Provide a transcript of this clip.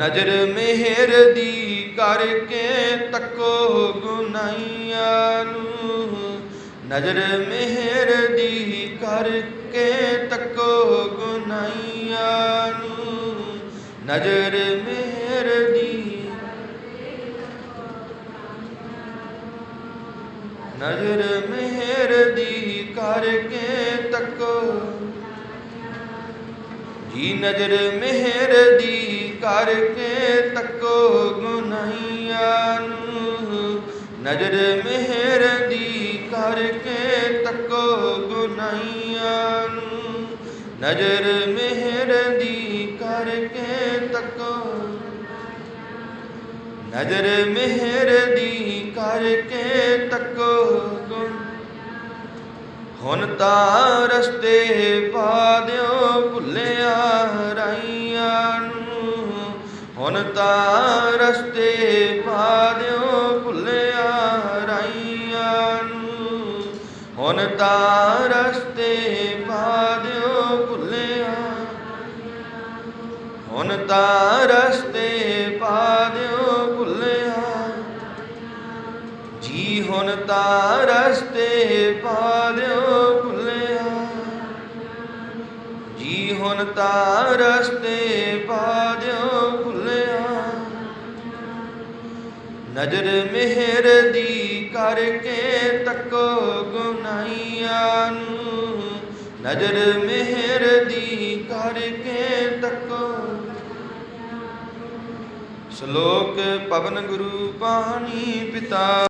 ਨਜ਼ਰ ਮਿਹਰ ਦੀ ਕਰਕੇ ਤੱਕੋ ਗੁਨਾਈਆਂ ਨੂੰ। ਨਜ਼ਰ ਮਿਹਰ ਦੀ ਕਰਕੇ ਤੱਕੋ ਗੁਨਾਈਆਂ ਨੂੰ। ਨਜ਼ਰ ਮਿਹਰ ਦੀ ਨਜ਼ਰ ਮਿਹਰ ਦੀ ਕਰਕੇ ਤੱਕੋ। ਜੀ ਨਜ਼ਰ ਮਿਹਰ ਦੀ ਕਰਕੇ ਤੱਕੋ ਗੁਨਾਹੀਆਂ ਨੂੰ ਨਜ਼ਰ ਮਿਹਰ ਦੀ ਕਰਕੇ ਤੱਕੋ ਗੁਨਾਹੀਆਂ ਨੂੰ ਨਜ਼ਰ ਮਿਹਰ ਦੀ ਕਰਕੇ ਤੱਕੋ ਨਜ਼ਰ ਮਿਹਰ ਦੀ ਕਰਕੇ ਤੱਕੋ ਗੁਣ। ਹੁਣ ਤਾਂ ਰਸਤੇ ਪਾ ਦਿਓ ਭੁੱਲਿਆ ਰਾਈਆਂ ਹੁਣ ਤਾਂ ਰਸਤੇ ਪਾ ਦਿਓ ਭੁੱਲਿਆ ਰਾਈਆਂ ਨੂੰ। ਹੁਣ ਤਾਂ ਰਸਤੇ ਪਾ ਦਿਓ ਭੁੱਲਿਆ। ਹੁਣ ਤਾਂ ਰਸਤੇ ਪਾ ਦਿਓ ਭੁੱਲਿਆ। ਜੀ ਹੁਣ ਤਾਂ ਰਸਤੇ ਪਾ ਦਿਓ ਭੁੱਲਿਆ। ਜੀ ਹੁਣ ਤਾਂ ਰਸਤੇ ਪਾ ਨਜ਼ਰ ਮਿਹਰ ਦੀ ਕਰਕੇ ਤੱਕੋ ਗੁਨਾਈਆਂ ਨੂੰ। ਨਜ਼ਰ ਮਿਹਰ ਦੀ ਕਰਕੇ ਤੱਕੋ ਸ਼ਲੋਕ ਪਵਨ ਗੁਰੂ ਪਾਣੀ ਪਿਤਾ